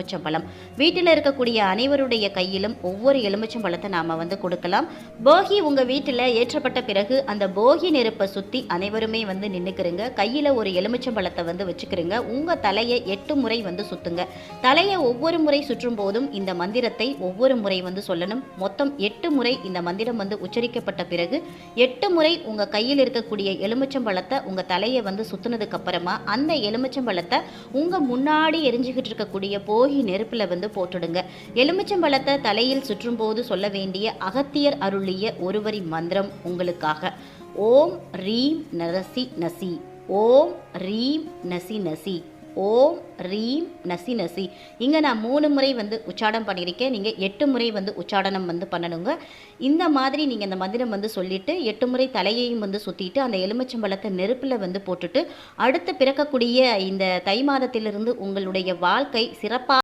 எலுமிச்சம்பழம் வீட்டில் இருக்கக்கூடிய அனைவருடைய கையிலும் ஒவ்வொரு எலுமிச்சம்பழத்தை நாம் வந்து கொடுக்கலாம். போகி உங்கள் வீட்டில் ஏற்றப்பட்ட பிறகு அந்த போகி நெருப்பை சுற்றி அனைவருமே வந்து நின்றுக்கிறங்க கையில் ஒரு எலுமிச்சம்பழத்தை வந்து வச்சுக்கிறங்க உங்கள் தலையை எட்டு முறை வந்து சுற்றுங்க தலையை ஒவ்வொரு முறை சுற்றும் போதும் இந்த மந்திரத்தை ஒவ்வொரு முறை வந்து சொல்லணும். மொத்தம் எட்டு முறை இந்த மந்திரம் வந்து உச்சரிக்கப்பட்ட பிறகு எட்டு முறை உங்கள் கையில் இருக்கக்கூடிய எலுமிச்சம்பழத்தை உங்கள் தலையை வந்து சுற்றுனதுக்கு அப்புறமா அந்த எலுமிச்சம்பழத்தை உங்கள் முன்னாடி எரிஞ்சுக்கிட்டு இருக்கக்கூடிய போகி நெருப்பில் வந்து போட்டுடுங்க. எலுமிச்சம்பழத்தை தலையில் சுற்றும் போது சொல்ல வேண்டிய அகத்தியர் அருளிய ஒருவரி மந்திரம் உங்களுக்காக. ஓம் ரீம் நரசி நசி. ஓம் ரீம் நசி நசி. ஓம் ரீம் நசி நசி. இங்கே நான் மூணு முறை வந்து உச்சாடம் பண்ணியிருக்கேன். நீங்கள் எட்டு முறை வந்து உச்சாடனம் வந்து பண்ணணுங்க. இந்த மாதிரி நீங்கள் இந்த மந்திரம் வந்து சொல்லிவிட்டு எட்டு முறை தலையையும் வந்து சுற்றிட்டு அந்த எலுமிச்சம்பழத்தை நெருப்பில் வந்து போட்டுட்டு அடுத்து பிறக்கக்கூடிய இந்த தை மாதத்திலிருந்து உங்களுடைய வாழ்க்கை சிறப்பாக